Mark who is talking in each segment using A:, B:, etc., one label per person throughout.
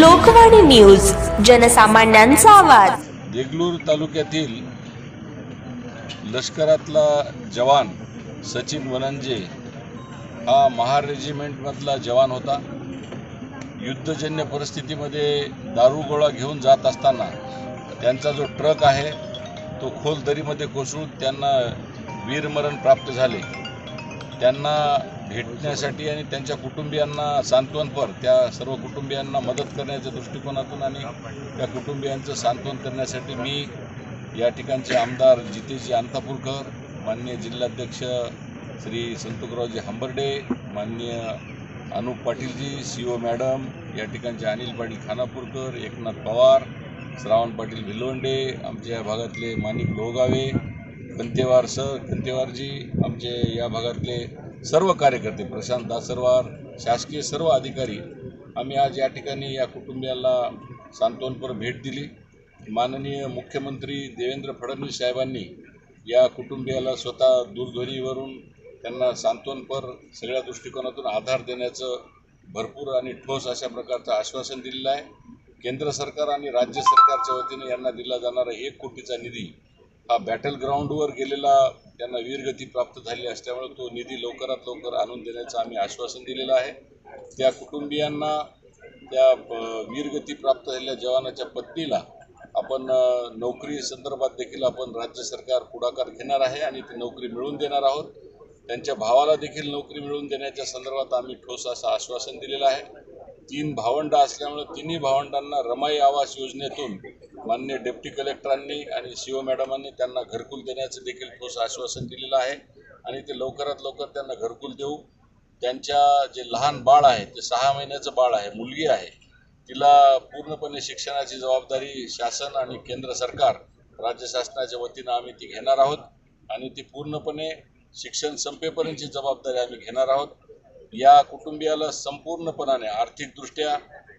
A: Lokvani news जनसामान्यांचा आवाज.
B: देगलूर तालुक्यातील लष्करातला जवान सचिन वनंजे हा महार रेजिमेंटमधला जवान होता. युद्धजन्य परिस्थितीमध्ये दारू गोळा घेऊन जात असताना त्यांचा जो ट्रक आहे तो खोल दरीमध्ये कोसळून त्यांना वीरमरण प्राप्त झाले. त्यांना भेटण्यासाठी आणि त्यांच्या कुटुंबियांना सांत्वनपर त्या सर्व कुटुंबियांना मदत करण्याच्या दृष्टिकोनातून आणि त्या कुटुंबियांचं सांत्वन करण्यासाठी मी या ठिकाणचे आमदार जितेजी अंतापूरकर माननीय जिल्हाध्यक्ष श्री संतुकरावजी हंबर्डे माननीय अनुप पाटीलजी सी ओ मॅडम या ठिकाणचे अनिल पाटील खानापूरकर एकनाथ पवार श्रावण पाटील भिलवंडे आमच्या या भागातले माणिक लोगावे कंतेवार सर कंतेवारजी आमचे या भागातले सर्व कार्यकर्ते प्रशांत दासरवार शासकीय सर्व अधिकारी आम्ही आज या ठिकाणी या कुटुंबियाला सांत्वनपर भेट दिली. माननीय मुख्यमंत्री देवेंद्र फडणवीस साहेबांनी या कुटुंबियाला स्वतः दूरध्वनीवरून त्यांना सांत्वनपर सगळ्या दृष्टिकोनातून आधार देण्याचं भरपूर आणि ठोस अशा प्रकारचं आश्वासन दिलेलं आहे. केंद्र सरकार आणि राज्य सरकारच्या वतीने यांना दिला जाणारा एक कोटीचा निधी हा बॅटल ग्राउंडवर गेलेला त्यांना वीरगती प्राप्त झाली असल्यामुळे तो निधी लवकरात लवकर आणून देण्याचं आम्ही आश्वासन दिलेलं आहे. त्या कुटुंबियांना त्या वीरगती प्राप्त झालेल्या जवानाच्या पत्नीला आपण नोकरी संदर्भात देखील आपण राज्य सरकार पुढाकार घेणार आहे आणि ती नोकरी मिळवून देणार आहोत. त्यांच्या भावाला देखील नोकरी मिळवून देण्याच्या संदर्भात आम्ही ठोस असं आश्वासन दिलेलं आहे. तीन भावंड असल्यामुळे तिन्ही भावंडांना रमाई आवास योजनेतून मान्य डेप्टी कलेक्टरांनी आणि सी ओ मॅडमांनी त्यांना घरकुल देण्याचं देखील ठोस आश्वासन दिलेलं आहे. आणि ते लवकरात लवकर त्यांना घरकुल देऊ. त्यांच्या जे लहान बाळ आहे ते सहा महिन्याचं बाळ आहे मुलगी आहे तिला पूर्णपणे शिक्षणाची जबाबदारी शासन आणि केंद्र सरकार राज्य शासनाच्या वतीनं आम्ही ती घेणार आहोत. आणि ती पूर्णपणे शिक्षण संपेपर्यंतची जबाबदारी आम्ही घेणार आहोत. या कुटुंबियाला संपूर्णपणाने आर्थिकदृष्ट्या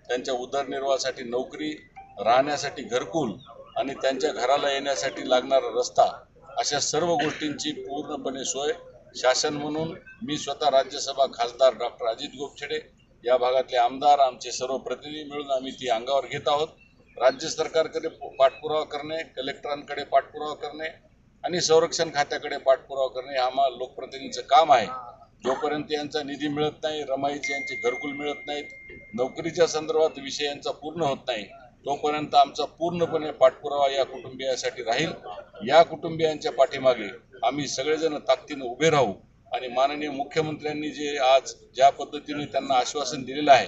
B: त्यांच्या उदरनिर्वाहासाठी नोकरी राहण्यासाठी घरकुल आणि त्यांच्या घराला येण्यासाठी लागणारा रस्ता अशा सर्व गोष्टींची पूर्णपणे सोय शासन म्हणून मी स्वतः राज्यसभा खासदार डॉक्टर अजित गोपछेडे या भागातले आमदार आमचे सर्व प्रतिनिधी मिळून आम्ही ती अंगावर घेत आहोत. राज्य सरकारकडे पाठपुरावा करणे कलेक्टरांकडे पाठपुरावा करणे आणि संरक्षण खात्याकडे पाठपुरावा करणे हे आम्हा लोकप्रतिनिधीचं काम आहे. जोपर्यंत यांचा निधी मिळत नाही रमाईचे यांचे घरकुल मिळत नाहीत नोकरीच्या संदर्भात विषय यांचा पूर्ण होत नाही तोपर्यंत आमचा पूर्णपणे पाठपुरावा या कुटुंबियासाठी राहील. या कुटुंबियांच्या पाठीमागे आम्ही सगळेजण ताकदीनं उभे राहू आणि माननीय मुख्यमंत्र्यांनी जे आज ज्या पद्धतीने त्यांना आश्वासन दिलेलं आहे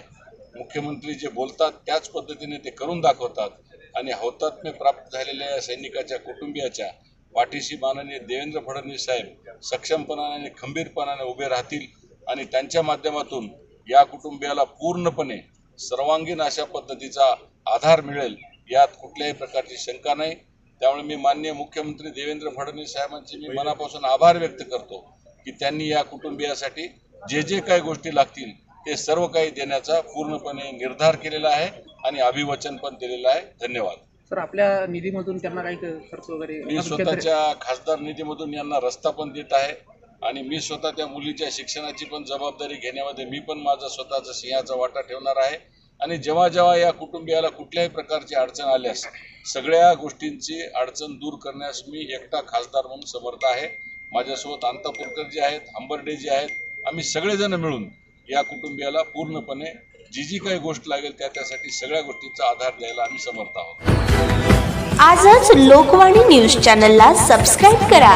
B: मुख्यमंत्री जे बोलतात त्याच पद्धतीने ते करून दाखवतात आणि हौतात्म्य प्राप्त झालेल्या या सैनिकाच्या कुटुंबियाच्या पाठीशी माननीय देवेंद्र फडणवीस साहेब सक्षमपणाने आणि खंबीरपणाने उभे राहतील आणि त्यांच्या माध्यमातून या कुटुंबियाला पूर्णपणे सर्वांगीण अशा पद्धतीचा आधार मिळेल यात कुठल्याही प्रकारची शंका नाही. त्यामुळे मी माननीय मुख्यमंत्री देवेंद्र फडणवीस साहेबांचे मी मनापासून आभार व्यक्त करतो की त्यांनी या कुटुंबियासाठी जे जे काही गोष्टी लागतील ते सर्व काही देण्याचा पूर्णपणे निर्धार केलेला आहे आणि अभिवचन पण दिलेलं आहे. धन्यवाद.
C: सर आपल्या निधीमधून त्यांना काही खर्च वगैरे
B: मी स्वतःच्या खासदार निधीमधून यांना रस्ता पण देत आहे आणि मी स्वतः त्या मुलीच्या शिक्षणाची पण जबाबदारी घेण्यामध्ये मी पण माझा स्वतःचा सिंहाचा वाटा ठेवणार आहे. आणि जेव्हा जेव्हा या कुटुंबियाला कुठल्याही प्रकारची अडचण आल्यास सगळ्या गोष्टींची अडचण दूर करण्यास मी एकटा खासदार म्हणून समर्थ आहे. माझ्यासोबत अंतापूरकर जे आहेत हंबर्डे जे आहेत आम्ही सगळेजण मिळून या कुटुंबियाला पूर्णपणे जी जी काही गोष्ट लागेल त्या त्यासाठी सगळ्या गोष्टींचा आधार द्यायला आम्ही समर्थ आहोत.
A: आजच लोकवाणी न्यूज चॅनलला सबस्क्राईब करा.